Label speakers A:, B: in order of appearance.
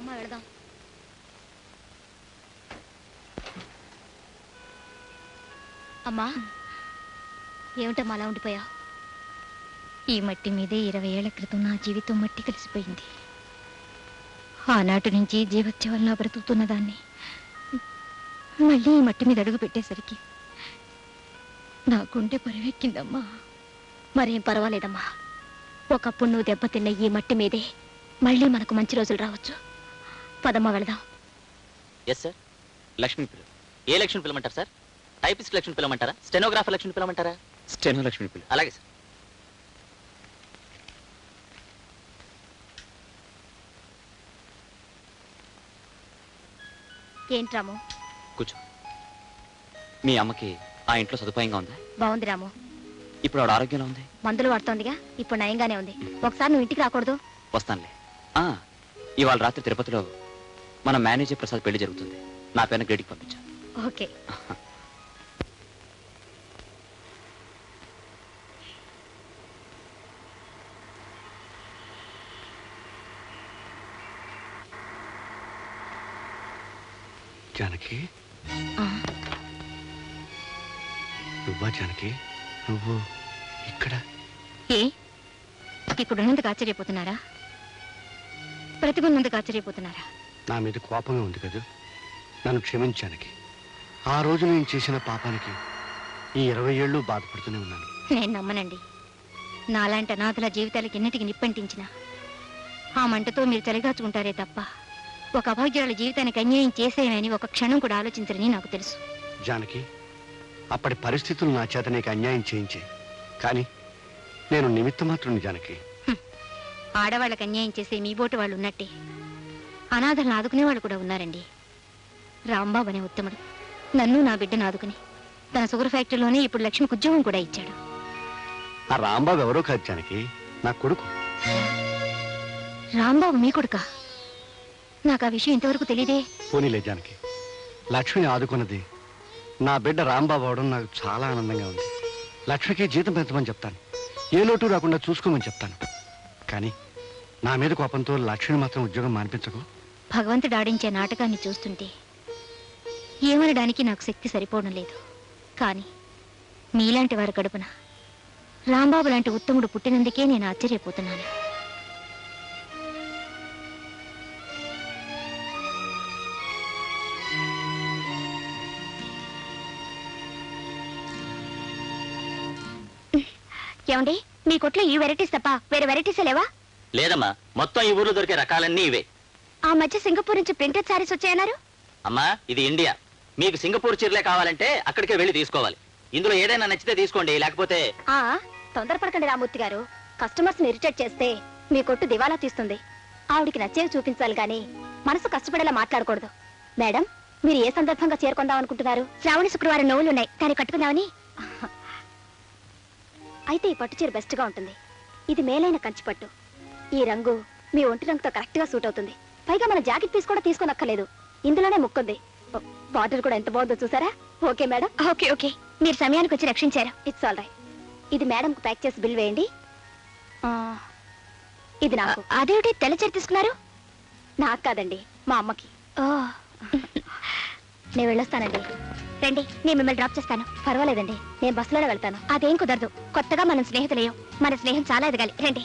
A: రామ్మా వెళదాం. అమ్మా ఏమిటమ్మా అలా ఉండిపోయా ఈ మట్టి మీదే ఇరవై ఏళ్ళ క్రితం నా జీవితం మట్టి కలిసిపోయింది. ఆనాటి నుంచి జీవత్యవల్లా బ్రతుకుతున్న దాన్ని మళ్ళీ ఈ మట్టి మీద అడుగు పెట్టేసరికి నా గుండె పరివెక్కిందమ్మా. మరేం పర్వాలేదమ్మా. ఒకప్పుడు నువ్వు దెబ్బతిన్న ఈ మట్టి మీదే మళ్ళీ మనకు మంచి రోజులు రావచ్చు. పదమ్మా వెళదాం.
B: ఎస్ సార్ లక్ష్మి పిల్ల ఏ లక్ష్మి పిలమంటారు సార్ టైపిస్ట్ లక్ష్మి పిలమంటారా? స్టెనోగ్రాఫర్ లక్ష్మి పిలమంటారా?
C: స్టెనో లక్ష్మి పిల్ల
B: అలాగే సార్
A: ఏంటి రాము?
C: కూర్చో. మీ అమ్మకి ఆ ఇంట్లో సదుపాయంగా ఉందా?
A: బాగుంది రాము.
C: ఇప్పుడు ఆవిడ ఆరోగ్యంలో ఉంది?
A: మందులు వాడుతోందిగా? ఇప్పుడు నయంగానే ఉంది. ఒకసారి నువ్వు ఇంటికి రాకూడదు.
C: వస్తానులే. ఆ, ఇవాళ రాత్రి తిరుపతిలో మన మేనేజర్ ప్రసాద్ పెళ్ళి జరుగుతుంది. నా పేరున గ్రేడికి పంపించా.
A: ఓకే.
D: జానకి? నువ్వా జానకి? నువ్వు ఇక్కడ?
A: ఏ? ఇప్పుడు ఉన్నందుకు ఆశ్చర్యపోతున్నారా? బ్రతికున్నందుకు ఆశ్చర్యపోతున్నారా?
D: నా మీద కోపంగా ఉంది కదా? నన్ను క్షమించానికి ఆ రోజు నేను చేసిన పాపానికి ఈ ఇరవై ఏళ్ళు బాధపడుతూనే ఉన్నాను.
A: నేను నమ్మనండి. నాలాంటి అనాథల జీవితాలకి ఎన్నిటికి నిప్పంటించిన ఆ మంటతో మీరు చలిగాచుకుంటారే తప్ప ఒక అభాగ్యురాల జీవితానికి అన్యాయం చేసేయమని ఒక క్షణం కూడా ఆలోచించరని నాకు తెలుసు.
D: జానకి అప్పటి పరిస్థితులు నా చేత నీకు అన్యాయం చేయించే కానీ నేను నిమిత్త మాత్రుని జానకి
A: ఆడవాళ్ళకి అన్యాయం చేసే మీ బోటు వాళ్ళు ఉన్నట్టే అనాథలను ఆదుకునే వాళ్ళు కూడా ఉన్నారండి. రాంబాబు అనే ఉత్తముడు. నన్ను నా బిడ్డను ఆదుకుని తన షుగర్ ఫ్యాక్టరీలోనే ఇప్పుడు లక్ష్మికి ఉద్యోగం కూడా ఇచ్చాడు.
D: ఆ రాంబాబు ఎవరో కాదు జానకి. నా కొడుకు.
A: రాంబాబు మీ కొడుకా? నాకు ఆ విషయం ఇంతవరకు తెలియదే
D: పోనీలే జానకి. లక్ష్మిని ఆదుకున్నది నా బిడ్డ రాంబాబు అవడం నాకు చాలా ఆనందంగా ఉంది. లక్ష్మికి జీతం పెంచమని చెప్తాను. ఏ లోటు రాకుండా చూసుకోమని చెప్తాను. కానీ నా మీద కోపంతో లక్ష్మిని మాత్రం ఉద్యోగం మానిపించకు.
A: భగవంతుడు ఆడించే నాటకాన్ని చూస్తుంటే ఏమనడానికి నాకు శక్తి సరిపోవడం లేదు. కానీ మీలాంటి వారి కడుపున రాంబాబు లాంటి ఉత్తముడు పుట్టినందుకే నేను ఆశ్చర్యపోతున్నాను. ఏమండి? మీ కొట్లో ఈ వెరైటీస్ తప్ప వేరే వెరైటీస్ లేవా?
B: లేదమ్మా మొత్తం ఈ ఊర్లో దొరికే రకాలన్నీ ఇవే.
A: ఆ మధ్య సింగపూర్ నుంచి ప్రింటెడ్ సారీస్ వచ్చాయన్నారు?
B: అమ్మా ఇది ఇండియా. మీకు సింగపూర్ చీరలే కావాలంటే అక్కడికే వెళ్ళి తీసుకోవాలి. ఇందులో ఏదైనా నచ్చితే తీసుకోండి లేకపోతే
A: ఆ తొందరపడకండి రామూర్తి గారు. కస్టమర్స్ ఇరిటేట్ చేస్తే మీ కొట్టు దివాలా తీస్తుంది. ఆవిడికి నచ్చేవి చూపించాలి కానీ మనసు కష్టపడేలా మాట్లాడకూడదు. మేడం మీరు ఏ సందర్భంగా చేరుకుందాం అనుకుంటున్నారు? శ్రావణ శుక్రవారం నవ్వులు ఉన్నాయి కానీ కట్టుకుందామని? అయితే ఈ పట్టు చీర బెస్ట్గా ఉంటుంది. ఇది మేలైన కంచి పట్టు ఈ రంగు మీ ఒంటి రంగుతో కరెక్ట్గా సూట్ అవుతుంది. పైగా మన జాకెట్ పీస్ కూడా తీసుకోనక్కర్లేదు. ఇందులోనే ముక్కుంది. బార్డర్ కూడా ఎంత బాగుందో చూసారా? Okay madam. Okay okay. మీరు సమయానికి వచ్చి రక్షించారు. It's all right. ఇది మేడం ప్యాక్ చేసి బిల్ వేయండి. ఆ, ఇది నాకు. అదేమిటి? తెల్లచీర తీసుకున్నారు? నాకు కాదండి మా అమ్మకి. నేను వెళ్ళొస్తానండి. రండి నేను మిమ్మల్ని డ్రాప్ చేస్తాను. పర్వాలేదండి నేను బస్సులోనే వెళ్తాను. అదేం కుదరదు. కొత్తగా మనం స్నేహితులయ్యాం. మన స్నేహం చాలా ఎదగాలి. రండి.